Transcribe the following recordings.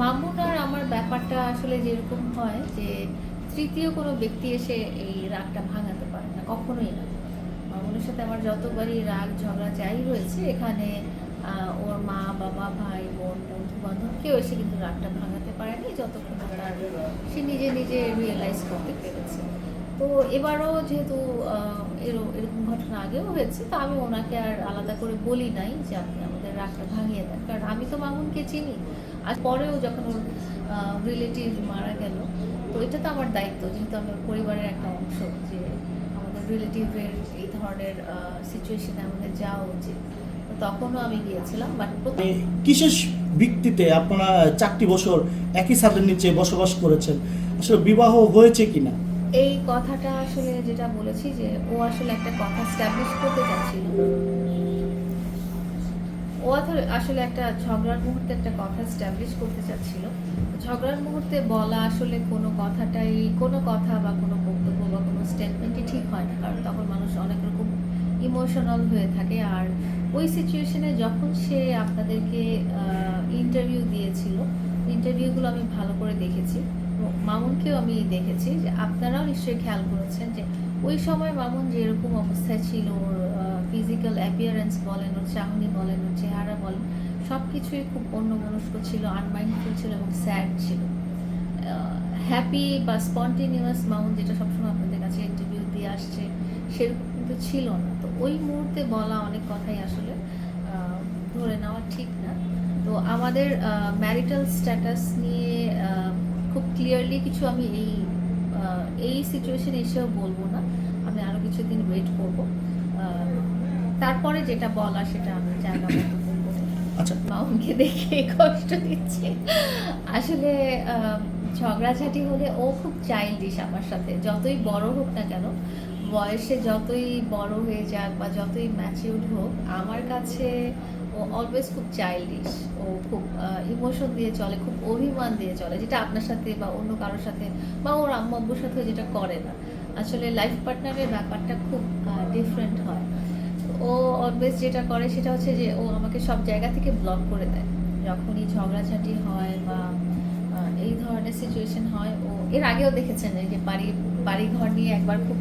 মামুন আর আমার ব্যাপারটা আসলে যেরকম হয় যে তৃতীয় কোনো ব্যক্তি এসে এই রাগটা ভাঙাতে পারে না, কখনোই না। মামুনের সাথে আমার যতবারই রাগ ঝগড়া যাই রয়েছে এখানে ওর মা, বাবা, ভাই, বোন বন্ধু বান্ধব কেউ এসে কিন্তু রাগটা ভাঙাতে পারেনি, যতক্ষণ তার সে নিজে নিজে রিয়েলাইজ করতে পেরেছে। তো এবারও যেহেতু এরকম ঘটনা আগেও হয়েছে, তো আমি ওনাকে আর আলাদা করে বলি নাই যে আপনি আমাদের রাগটা ভাঙিয়ে দেন। কারণ আমি তো মামুনকে চিনি আর পরেও যখন ওর রিলেটিভ মারা গেল তো এটা তো আমার দায়িত্ব যেহেতু আমার পরিবারের একটা অংশ যে আমাদের রিলেটিভের এই ধরনের সিচুয়েশনে আমাদের যাওয়া উচিত। তখনও আমি গিয়েছিলাম বাট বিশেষ ভিত্তিতে আপনারা চারটি বছর একই ছাদের নিচে বসবাস করেছেন? আসলে বিবাহ হয়েছে কিনা? এই কথাটা আসলে যেটা বলেছি যে ও আসলে একটা কথা স্ট্যাবলিশ করতে চাচ্ছিল। ও আসলে একটা ঝগড়ার মুহূর্তে একটা কথা স্ট্যাবলিশ করতে চাচ্ছিল। ঝগড়ার মুহূর্তে বলা আসলে কোনো কথাটাই, কোনো কথা বা কোনো বক্তব্য বা কোনো স্টেটমেন্টই ঠিক হয় না। কারণ তখন মানুষ অনেক রকম ইমোশনাল হয়ে থাকে। আর ওই সিচুয়েশনে যখন সে আপনাদেরকে ইন্টারভিউ দিয়েছিল ইন্টারভিউগুলো আমি ভালো করে দেখেছি। মামুনকেও আমি দেখেছি যে আপনারাও নিশ্চয়ই খেয়াল করেছেন যে ওই সময় মামুন যেরকম অবস্থায় ছিল, ওর ফিজিক্যাল অ্যাপিয়ারেন্স বলেন ওর চাহনি বলেন, ওর চেহারা বলেন সব কিছুই খুব অন্যমনস্ক ছিল আনমাইন্ডফুল ছিল এবং স্যাড ছিল। হ্যাপি বা স্পন্টেনিয়াস মাউন্ট যেটা সবসময় আপনাদের কাছে ইন্টারভিউ দিয়ে আসছে, সেরকম কিন্তু ছিল না। তো ওই মুহূর্তে বলা অনেক কথাই আসলে ধরে নেওয়া ঠিক না। তো আমাদের ম্যারিটাল স্ট্যাটাস নিয়ে খুব ক্লিয়ারলি কিছু আমি এই এই সিচুয়েশনে এসেও বলব না। আমি আরও কিছুদিন ওয়েট করব। তারপরে যেটা বলা সেটা আমি জায়গা মতো বলব আচ্ছা। দেখে কষ্ট দিচ্ছে। আসলে ঝগড়াঝাটি হলে ও খুব চাইল্ডিশ আমার সাথে। যতই বড় হোক না কেন বয়সে যতই বড় হয়ে যাক বা যতই ম্যাচিউর হোক আমার কাছে ও অলওয়েজ খুব চাইল্ডিশ ও খুব ইমোশন দিয়ে চলে খুব অভিমান দিয়ে চলে যেটা আপনার সাথে বা অন্য কারোর সাথে বা ওর আম্মু আব্বুর সাথেও যেটা করে না। আসলে লাইফ পার্টনারের ব্যাপারটা খুব ডিফারেন্ট হয়। ও অলওয়েজ যেটা করে সেটা হচ্ছে যে ও আমাকে সব জায়গা থেকে ব্লক করে দেয়। যখনই ঝগড়াঝাটি হয় বা এই ধরনের সিচুয়েশন হয়, ও এর আগেও দেখেছেন যে বাড়ি বাড়ি ঘর নিয়ে একবার খুব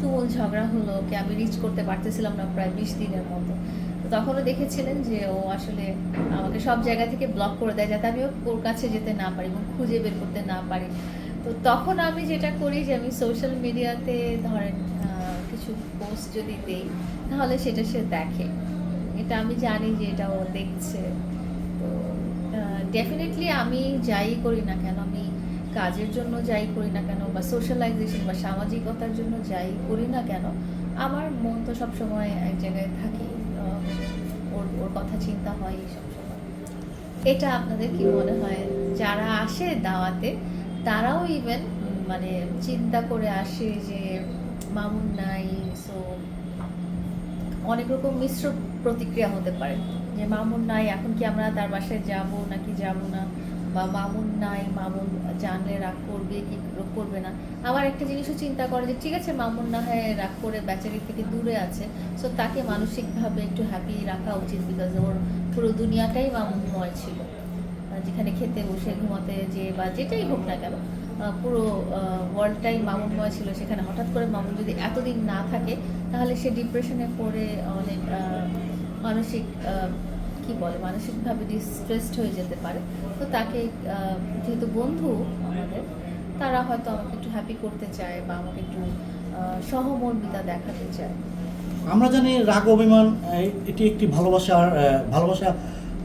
তুমুল ঝগড়া হলো কি আমি রিচ করতে পারতেছিলাম না প্রায় বিশ দিনের মতো। তো তখনও দেখেছিলেন যে ও আসলে আমাকে সব জায়গা থেকে ব্লক করে দেয়, যাতে আমি ওর- কাছে যেতে না পারি এবং খুঁজে বের করতে না পারি। তো তখন আমি যেটা করি যে আমি সোশ্যাল মিডিয়াতে ধরেন কিছু পোস্ট যদি দিই, তাহলে সেটা সে দেখে। এটা আমি জানি যে এটা ও দেখছে। তো ডেফিনেটলি আমি যাই করি না কেন, আমি কাজের জন্য যাই করি না কেন, বা সোশ্যালাইজেশন বা সামাজিকতার জন্য যাই করি না কেন, আমার মন তো সবসময় এক জায়গায় থাকে। ওর ওর কথা চিন্তা হয় সব সময় এটা আপনাদের কি মনে হয়? যারা আসে দাওয়াতে, তারাও ইভেন মানে চিন্তা করে আসে যে মামুন নাই সো অনেক রকম মিশ্র প্রতিক্রিয়া হতে পারে। যে মামুন নাই, এখন কি আমরা তার বাসায় যাব নাকি যাব না? বা মামুন নাই, মামুন জানলে রাগ করবে কি করবে না? আবার একটা জিনিসও চিন্তা করে যে, ঠিক আছে, মামুন না হয় রাগ করে বেচারি থেকে দূরে আছে সো তাকে মানসিকভাবে একটু হ্যাপি রাখা উচিত বিকজ ওর পুরো দুনিয়াটাই মামুন মামুনময় ছিল। যেখানে খেতে বসে ঘুমাতে যে বা যেটাই হোক না কেন পুরো ওয়ার্ল্ডটাই মামুনময় ছিল সেখানে। হঠাৎ করে মামুন যদি এতদিন না থাকে তাহলে সে ডিপ্রেশনে পড়ে অনেক মানসিক কি বলে মানসিকভাবে ডিস্ট্রেসড হয়ে যেতে পারে। তো তাকে যেহেতু বন্ধু আমাদের তারা হয়তো আমাকে একটু হ্যাপি করতে চায় বা আমাকে একটু সহমর্মিতা দেখাতে চায়। আমরা জানি রাগ অভিমান এটি একটি ভালোবাসার আহ,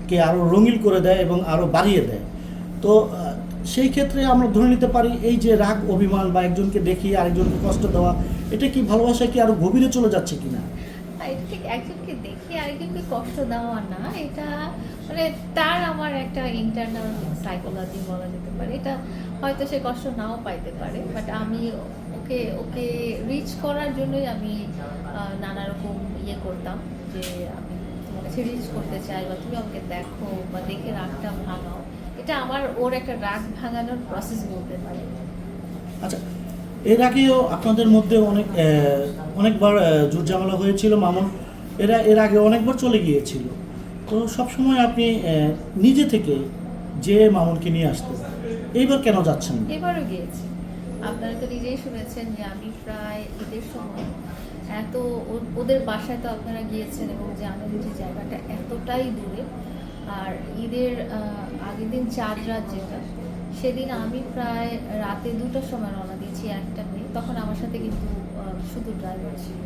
ভালোবাসাকে আরও রঙিন করে দেয় এবং আরও বাড়িয়ে দেয়। তো সেই ক্ষেত্রে আমরা ধরে নিতে পারি এই যে রাগ অভিমান বা একজনকে দেখিয়ে আরেকজনকে কষ্ট দেওয়া, এটা কি ভালোবাসা কি আরও গভীরে চলে যাচ্ছে কিনা? এটা ঠিক একজনকে দেখে আরেকজনকে কষ্ট দেওয়া না, এটা মানে তার আমার একটা ইন্টারনাল সাইকোলজি বলা যেতে পারে। এটা হয়তো সে কষ্ট নাও পাইতে পারে বাট আমি ওকে ওকে রিচ করার জন্যই আমি নানা রকম ইয়ে করতাম যে আমি কাছে রিচ করতে চাই বা তুমি আমাকে দেখো বা দেখে রাগটা ভাঙাও এটা আমার ওর একটা রাগ ভাঙানোর প্রসেস বলতে পারে। আচ্ছা এর আগেও আপনাদের মধ্যে অনেক অনেকবার জোর ঝামেলা হয়েছিল মামুন। এরা এর আগে অনেকবার চলে গিয়েছিল। তো সবসময় আপনি নিজে থেকে যে মামুনকে নিয়ে আসতে এইবার কেন যাচ্ছেন? এবারও গিয়েছি। আপনারা তো নিজেই শুনেছেন যে আমি প্রায় ঈদের সময় এত ওদের বাসায় তো আপনারা গিয়েছেন এবং যে জায়গাটা এতটাই দূরে। আর ঈদের আগের দিন চার রাত যেটা, সেদিন আমি প্রায় রাতে দুটোর সময় রওনা দিয়েছি একটা মেয়ে। তখন আমার সাথে কিন্তু শুধু ড্রাইভার ছিল।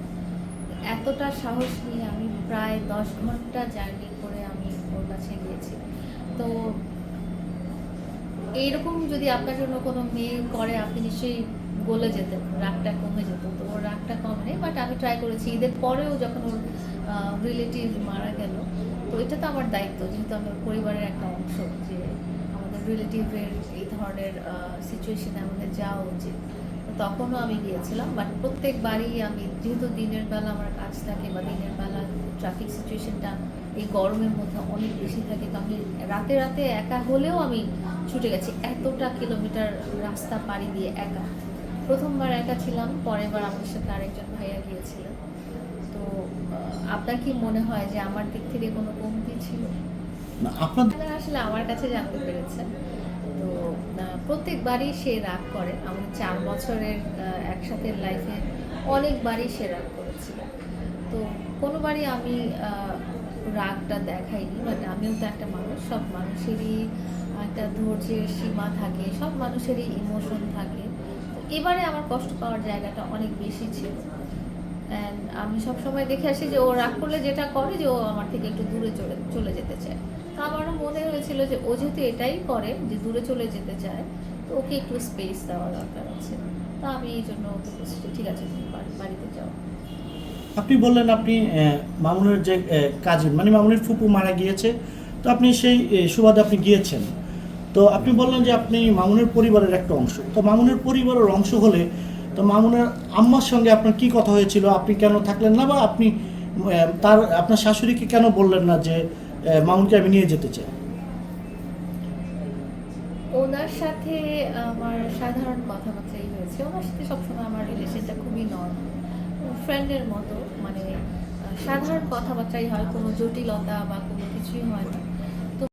এতটা সাহস নিয়ে আমি প্রায় দশ ঘণ্টা জার্নি করে আমি ওর কাছে গিয়েছি। তো এইরকম যদি আপনার জন্য কোনো মেয়ে করে, আপনি নিশ্চয়ই গলে যেতেন রাগটা কমে যেত। তো ওর বাট আমি ট্রাই করেছি। ঈদের পরেও যখন ওর রিলেটিভ মারা গেল, তো এটা তো আমার দায়িত্ব, যেহেতু আমি ওর পরিবারের একটা অংশ, যে আমাদের রিলেটিভের এই ধরনের সিচুয়েশনে আমাদের যাওয়া উচিত। তখনও আমি গিয়েছিলাম বাট প্রত্যেকবারই আমি, যেহেতু দিনের বেলা আমার কাজ থাকে বা দিনের বেলা ট্রাফিক সিচুয়েশনটা এই গরমের মধ্যে অনেক বেশি থাকে, তো আমি রাতে রাতে একা হলেও আমি ছুটে গেছি। এতটা কিলোমিটার রাস্তা পাড়ি দিয়ে একা। প্রথমবার একা ছিলাম পরের বার আমার সাথে আরেকজন ভাইয়া গিয়েছিলেন তো আপনার কি মনে হয় যে আমার দিক থেকে কোনো কমতি ছিল? না আপনারা আসলে আমার কাছে জানতে পেরেছেন। তো প্রত্যেকবারই সে রাগ করে। আমাদের চার বছরের একসাথে লাইফে অনেকবারই সে রাগ করেছিল। তো কোনোবারই আমি রাগটা দেখাইনি বাট আমিও তো একটা মানুষ সব মানুষেরই একটা ধৈর্যের সীমা থাকে সব মানুষেরই ইমোশন থাকে। এবারে আমার কষ্ট পাওয়ার জায়গাটা অনেক বেশি ছিল। অ্যান্ড আমি সবসময় দেখে আসি যে ও রাগ করলে যেটা করে যে ও আমার থেকে একটু দূরে চলে চলে যেতে চায়। তো আমারও মনে হয়েছিল যে ও যেহেতু এটাই করে যে দূরে চলে যেতে চায়, তো ওকে একটু স্পেস দেওয়া দরকার আছে। তো আমি এই জন্য ওকে বলছি ঠিক আছে, তুমি বাড়ি- বাড়িতে যাও। আপনি বললেন আপনি মামুনের যে কাজিন মানে মামুনের ফুপু মারা গিয়েছে। তো আপনি সেই সুবাদে আপনি গিয়েছেন। তো আপনি বললেন যে আপনি মামুনের পরিবারের একটা অংশ। তো মামুনের পরিবারের অংশ হলে তো মামুনের আম্মার সঙ্গে আপনার কি কথা হয়েছিল? আপনি কেন থাকলেন না বা আপনি তার, আপনার শাশুড়িকে কেন বললেন না যে মামুনকে আমি নিয়ে যেতে চাই? ওনার সাথে আমার সাধারণ কথাবার্তাই হয়েছে। ওনার সাথে সবসময় আমার রিলেশনটা খুবই নর্মাল ফ্রেন্ডের মতো মানে সাধারণ কথাবার্তাই হয়, কোনো জটিলতা বা কোনো কিছুই হয় না।